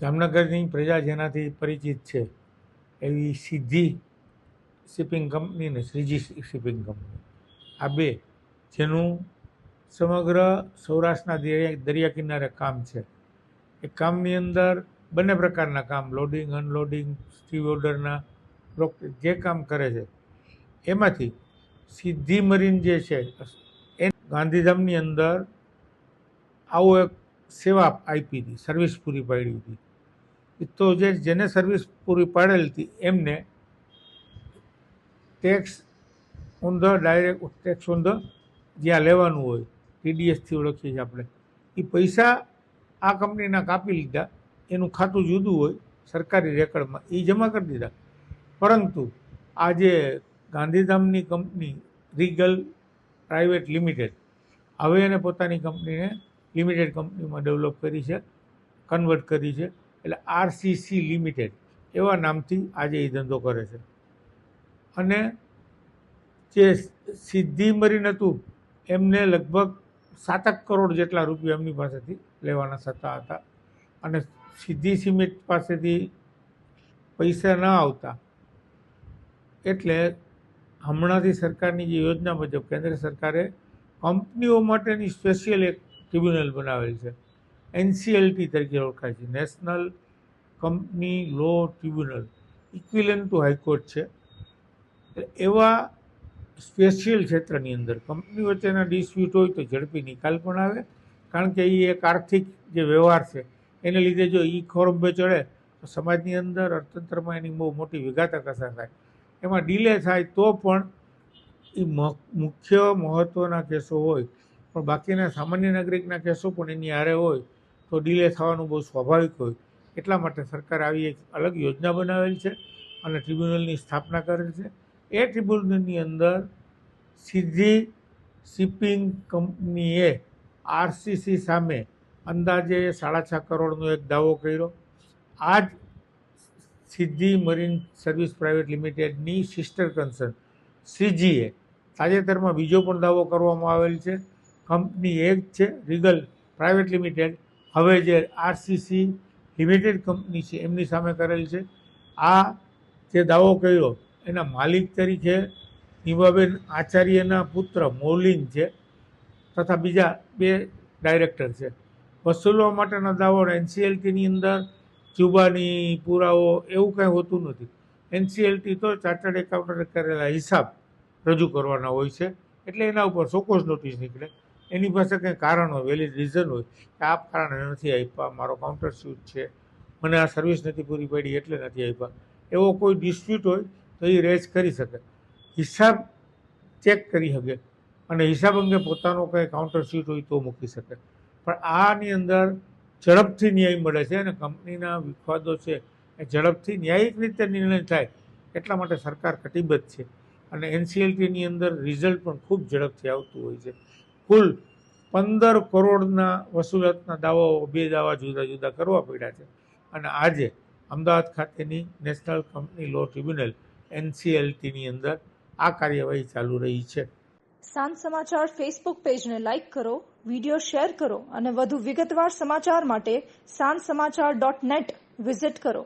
જામનગરની પ્રજા જેનાથી પરિચિત છે, એવી સિદ્ધિ શિપિંગ કંપની અને શ્રીજી શિપિંગ કંપની. આ બે, જેનું સમગ્ર સૌરાષ્ટ્રના દરિયા દરિયા કિનારે કામ છે. એ કામની અંદર બંને પ્રકારના કામ, લોડિંગ, અનલોડિંગ, સ્ટીવ ઓર્ડરના જે કામ કરે છે, એમાંથી સિદ્ધિ મરીન જે છે, એ ગાંધીધામની અંદર આવો એક સેવા આપી હતી, સર્વિસ પૂરી પાડી હતી. તો જે જેને સર્વિસ પૂરી પાડેલ હતી એમને tax on the direct tax on the જ્યાં લેવાનું હોય ટીડીએસથી ઓળખીએ છીએ આપણે. એ પૈસા આ કંપનીના કાપી લીધા, એનું ખાતું જુદું હોય, સરકારી રેકર્ડમાં એ જમા કરી દીધા. પરંતુ આ જે ગાંધીધામની કંપની રીગલ પ્રાઇવેટ લિમિટેડ હવે એને પોતાની કંપનીને લિમિટેડ કંપનીમાં ડેવલપ કરી છે કન્વર્ટ કરી છે. એટલે આરસીસી લિમિટેડ એવા નામથી આજે એ ધંધો કરે છે. અને જે સિદ્ધિ મરીન હતું, એમને લગભગ સાતક કરોડ જેટલા રૂપિયા એમની પાસેથી લેવાના થતા હતા. અને સિદ્ધિ સિમેન્ટ પાસેથી પૈસા ન આવતા. એટલે હમણાંથી સરકારની જે યોજના મુજબ કેન્દ્ર સરકારે કંપનીઓ માટેની સ્પેશિયલ એક ટ્રિબ્યુનલ બનાવેલ છે. એનસીએલટી તરીકે ઓળખાય છે. National company law tribunal equivalent to high court છે. એવા સ્પેશિયલ ક્ષેત્રની અંદર કંપની વચ્ચેના ડિસ્પ્યુટ હોય તો ઝડપી નિકાલ પણ આવે. કારણ કે એ એક આર્થિક જે વ્યવહાર છે, એને લીધે જો ઈ ખોરંભે ચડે તો સમાજની અંદર અર્થતંત્રમાં એની બહુ મોટી વિઘાતક અસર થાય. એમાં ડીલે થાય તો પણ એ મુખ્ય મહત્ત્વના કેસો હોય. પણ બાકીના સામાન્ય નાગરિકના કેસો પણ એની આરે હોય. તો ડીલે થવાનું બહુ સ્વાભાવિક હોય. એટલા માટે સરકારે આવી એક અલગ યોજના બનાવેલ છે અને ટ્રિબ્યુનલની સ્થાપના કરેલ છે. એ ટ્રિબ્યુનલની અંદર સીધી શિપિંગ કંપનીએ આરસીસી સામે અંદાજે સાડા છ કરોડનો એક દાવો કર્યો. આ જ સિદ્ધિ મરીન સર્વિસ પ્રાઇવેટ લિમિટેડની સિસ્ટર કન્સર્ન સીજીએ તાજેતરમાં બીજો પણ દાવો કરવામાં આવેલ છે. કંપની એક છે રીગલ પ્રાઇવેટ લિમિટેડ હવે જે આરસીસી લિમિટેડ કંપની છે, એમની સામે કરેલ છે. આ જે દાવો કર્યો, એના માલિક તરીકે નિમાબેન આચાર્યના પુત્ર મૌલિન છે, તથા બીજા બે ડાયરેક્ટર છે. વસૂલવા માટેના દાવો એનસીએલટીની અંદર જુબાની પુરાવો એવું કાંઈ હોતું નથી. એનસીએલટી તો ચાર્ટર્ડ એકાઉન્ટન્ટ કરેલા હિસાબ રજૂ કરવાના હોય છે, એટલે એના ઉપર સોકોસ નોટિસ નીકળે. એની પાસે કંઈ કારણ હોય વેલિડ રીઝન હોય, કે આ કારણે નથી આપ્યા, મારો કાઉન્ટર સ્યુટ છે, મને આ સર્વિસ નથી પૂરી પાડી, એટલે નથી આપ્યા. એવો કોઈ ડિસ્પ્યુટ હોય, તો એ રેઝ કરી શકે. હિસાબ ચેક કરી શકે. અને હિસાબ અંગે પોતાનો કંઈ કાઉન્ટર સ્યુટ હોય તો મૂકી શકે. પણ આની અંદર ઝડપથી ન્યાય મળે છે અને કંપનીના વિવાદો છે. એ ઝડપથી ન્યાયિક રીતે નિર્ણય થાય, એટલા માટે સરકાર કટિબદ્ધ છે. અને એનસીએલટીની અંદર રિઝલ્ટ પણ ખૂબ ઝડપથી આવતું હોય છે. કુલ પંદર કરોડના વસૂલાતના દાવાઓ બે દાવા જુદા જુદા કરવા પડ્યા છે. અને આજે અમદાવાદ ખાતેની નેશનલ કંપની લો ટ્રિબ્યુનલ એનસીએલટીની અંદર આ કાર્યવાહી ચાલુ રહી છે. સાંજ સમાચાર ફેસબુક પેજને લાઇક કરો, વીડિયો શેર કરો અને વધુ વિગતવાર સમાચાર માટે સાંજ સમાચાર ડોટ નેટ વિઝિટ કરો.